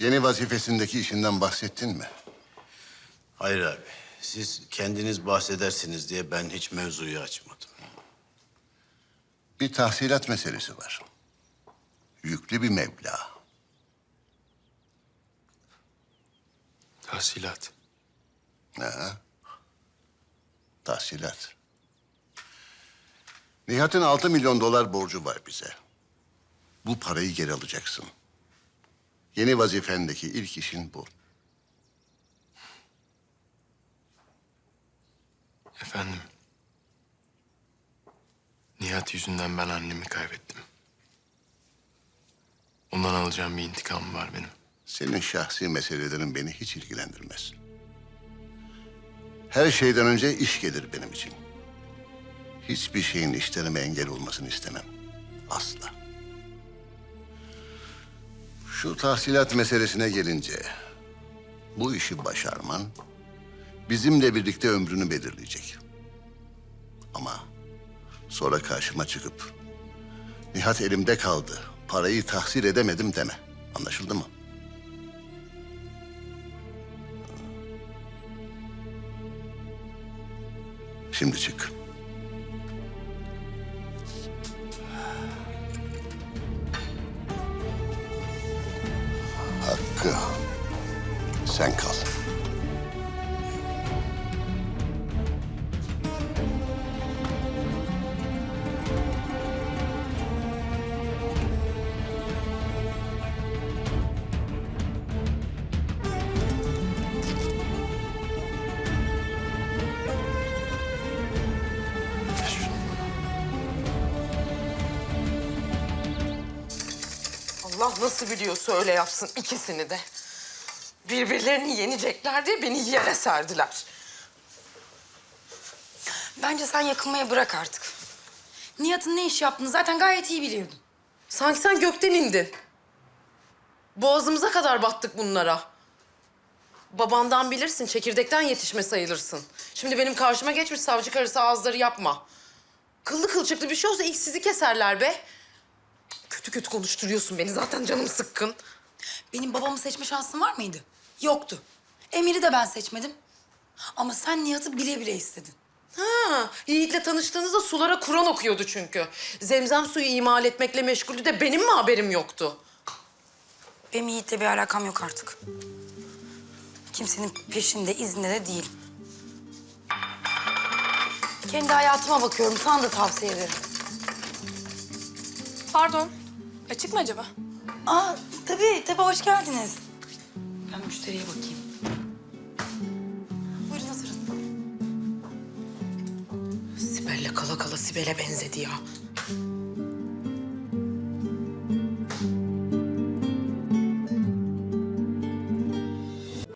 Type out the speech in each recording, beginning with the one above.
Yeni vazifesindeki işinden bahsettin mi? Hayır abi. Siz kendiniz bahsedersiniz diye ben hiç mevzuyu açmadım. Bir tahsilat meselesi var. Yüklü bir meblağ. Tahsilat. Ha? Tahsilat. Nihat'ın altı milyon dolar borcu var bize. Bu parayı geri alacaksın. Yeni vazifendeki ilk işin bu. Efendim. Nihat yüzünden ben annemi kaybettim. Ondan alacağım bir intikam var benim. Senin şahsi meselelerin beni hiç ilgilendirmez. Her şeyden önce iş gelir benim için. Hiçbir şeyin işlerime engel olmasını istemem. Asla. Şu tahsilat meselesine gelince... ...bu işi başarman... ...bizimle birlikte ömrünü belirleyecek. Ama sonra karşıma çıkıp... ...Nihat elimde kaldı, parayı tahsil edemedim deme. Anlaşıldı mı? Şimdi çık. Hakkı, sen kal. Allah nasıl biliyorsa öyle yapsın ikisini de. Birbirlerini yenecekler diye beni yere serdiler. Bence sen yakınmaya bırak artık. Nihat'ın ne iş yaptığını zaten gayet iyi biliyordun. Sanki sen gökten indin. Boğazımıza kadar battık bunlara. Babandan bilirsin, çekirdekten yetişme sayılırsın. Şimdi benim karşıma geçmiş savcı karısı ağızları yapma. Kıllı kılçıklı bir şey olsa ilk sizi keserler be. Kötü kötü konuşturuyorsun beni, zaten canım sıkkın. Benim babamı seçme şansın var mıydı? Yoktu. Emir'i de ben seçmedim. Ama sen Nihat'ı bile bile istedin. Ha, Yiğit'le tanıştığınızda sulara Kur'an okuyordu çünkü. Zemzem suyu imal etmekle meşguldü de benim mi haberim yoktu? Benim Yiğit'le bir alakam yok artık. Kimsenin peşinde, izinde de değilim. Kendi hayatıma bakıyorum. Sana da tavsiye ederim. Pardon. Açık mı acaba? Aa, tabii, tabii. Hoş geldiniz. Ben müşteriye bakayım. Buyurun oturun. Sibel'le kala kala Sibel'e benzedi ya.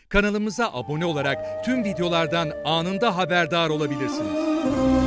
Kanalımıza abone olarak tüm videolardan anında haberdar olabilirsiniz.